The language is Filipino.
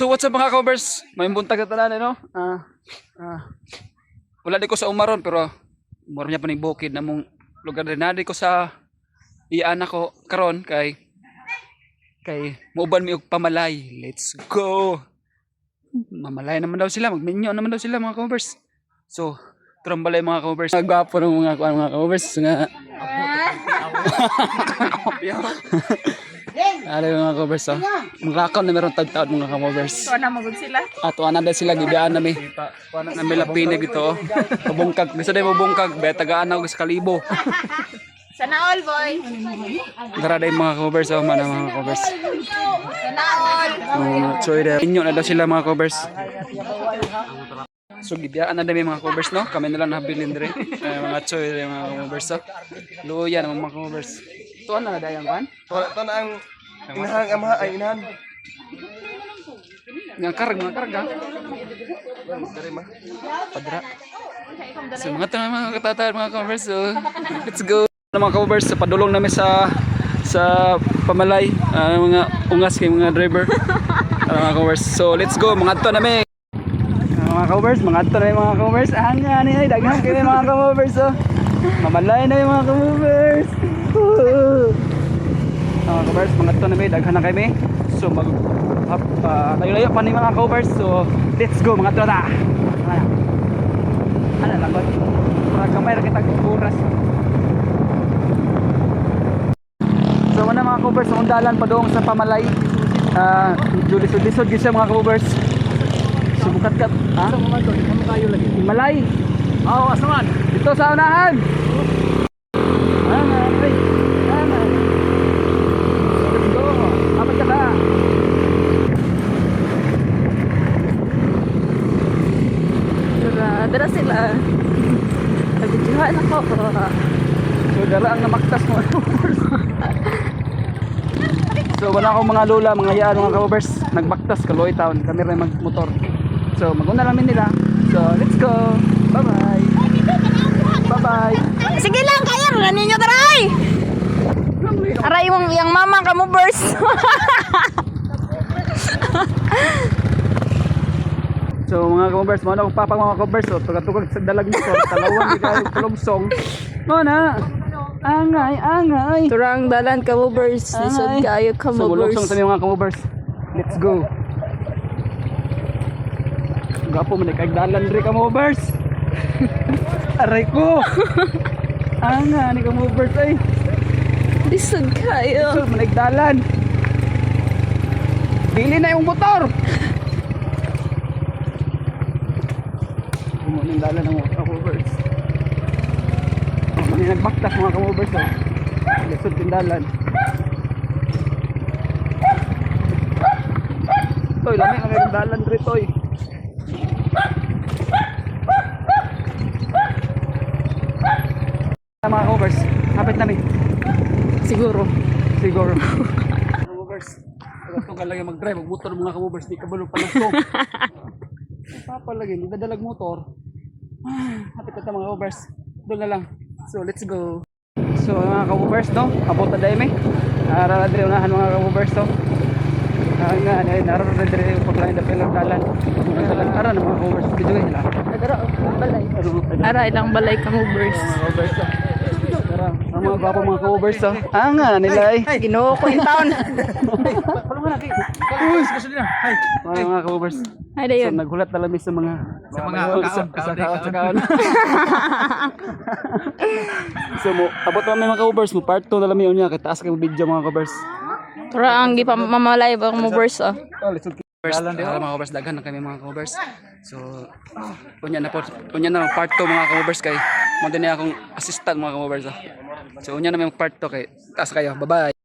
So what's up mga covers? May buntag na tanan no? Ah. ah. Wala di ko sa umaron pero umaron niya pa ning bukid na mong lugar din na di ko sa iyaan ako karon kay kay muuban mi og pamalay. Let's go. Mamalay naman daw sila, magminyo naman daw sila mga covers. So, trombalay mga covers. Nagwapo ng mga mga covers nga. Ano yung mga covers oh. Mga account na meron tagtaon mga covers. Ito na magod sila. Ato ana dahil sila gibiyaan nami. Na may lapinig ito. oh. Mabungkag. Gusto dahil mabungkag. Be tagaan ako sa kalibo. Sana all, boy. Dara dahil mga covers. Oh, mana mga covers. Sana all. Oh, choy dahil. Inyo na daw sila mga covers. So gibiyaan na dami mga covers no. Kami na lang nabilin dire. Eh, mga choy dahil mga covers. Oh. Luya naman mga covers. Tuan na na dahil kan? Ito na ang inahang amaha ay inahan. Nga karag mga karag ha. Dari ma. Padra. So mga tanong mga katatar mga covers. So let's go. Mga covers, sa padulong namin sa sa pamalay ah, mga ungas kay mga driver. Ah, mga covers. So let's go mga to namin. Ah, mga covers, mga to namin mga covers. Ah, nga ni ay daghang kami mga covers. So mamalay na yung mga covers. Mga covers, mga to namin daghan na kami. So mag up, ah, layo-layo pa ni mga covers. So let's go mga to na. Ano? Lang ba? Para kamay ra kita oras. So wala mga covers sa undalan pa doong sa pamalay. Ah, uh, lisod-lisod gyud siya mga covers. Subukat kat. Ha? Oo, oh, asaman. Dito sa unahan. Aman, ay. Aman. Let's go. Apat ka ba? Dara, dara sila. Nagjuhan ako. So dara ang namaktas mo. So wala akong mga lola, mga yaan, mga covers Nagbaktas, Kaloy Town, kami rin magmotor. So maguna namin nila. So let's go, bye bye Bye bye Sige lang, kaya rin ninyo taray. Aray mong yang mama kamu burst. So mga covers, mga akong papang mga covers So tugatugag sa dalag nito, talawang di kayo tulungsong Mana, angay, angay. Turang dalan kamu burst. Lisod kayo kamu So sa mga covers Let's go. Gapo mo na kagdalan rin ka movers Aray ko. Anga ni ka movers ay. Lisod kayo. So managdalan Dili na yung motor Ng dalan ng mga movers May nagbaktas mga ka-movers oh. Lisod tindalan Toy, lami ang mayroong dalan rin toy mga covers, kapit namin Siguro. Siguro. Mga movers. Ito ka lagi mag-drive. Mag-motor mga ka-movers. Di ka ba pa lang to. Papalagay. Magdadalag motor. Hapit ka mga ka-movers. Doon na lang. So, let's go. So, mga ka-movers, no? Abot na dahil may. Narara dire unahan mga ka-movers, no? Ah, nga, ay, narara dire paglain na pilang dalan. Dalan ara na mga ka-movers. Video nila. Dara, balay. Ano, ano, Aray lang balay kamu burst. mga ka-movers, no? Ang mga gwapo mga ka-movers, no? Ah, nga, nila ay. Ginoo ko in town. Uy, gasolina. Hi. Mga mga ka-movers. Ay So, dayon. naghulat talaga sa mga sa mga kaon, sa, kaon, sa kaon, so mo abot na may mga ka-movers mo part 2 na lang yun niya kay taas kay video mga ka-movers. Turang di pa mamalay ba kamu burst oh. First, uh, mga ka-movers daghan na kami mga ka-movers. So unya na po unya na part 2 mga ka-movers kay mo din akong assistant mga ka-movers. ah. So unya na may part 2 kay taas kayo. Bye-bye.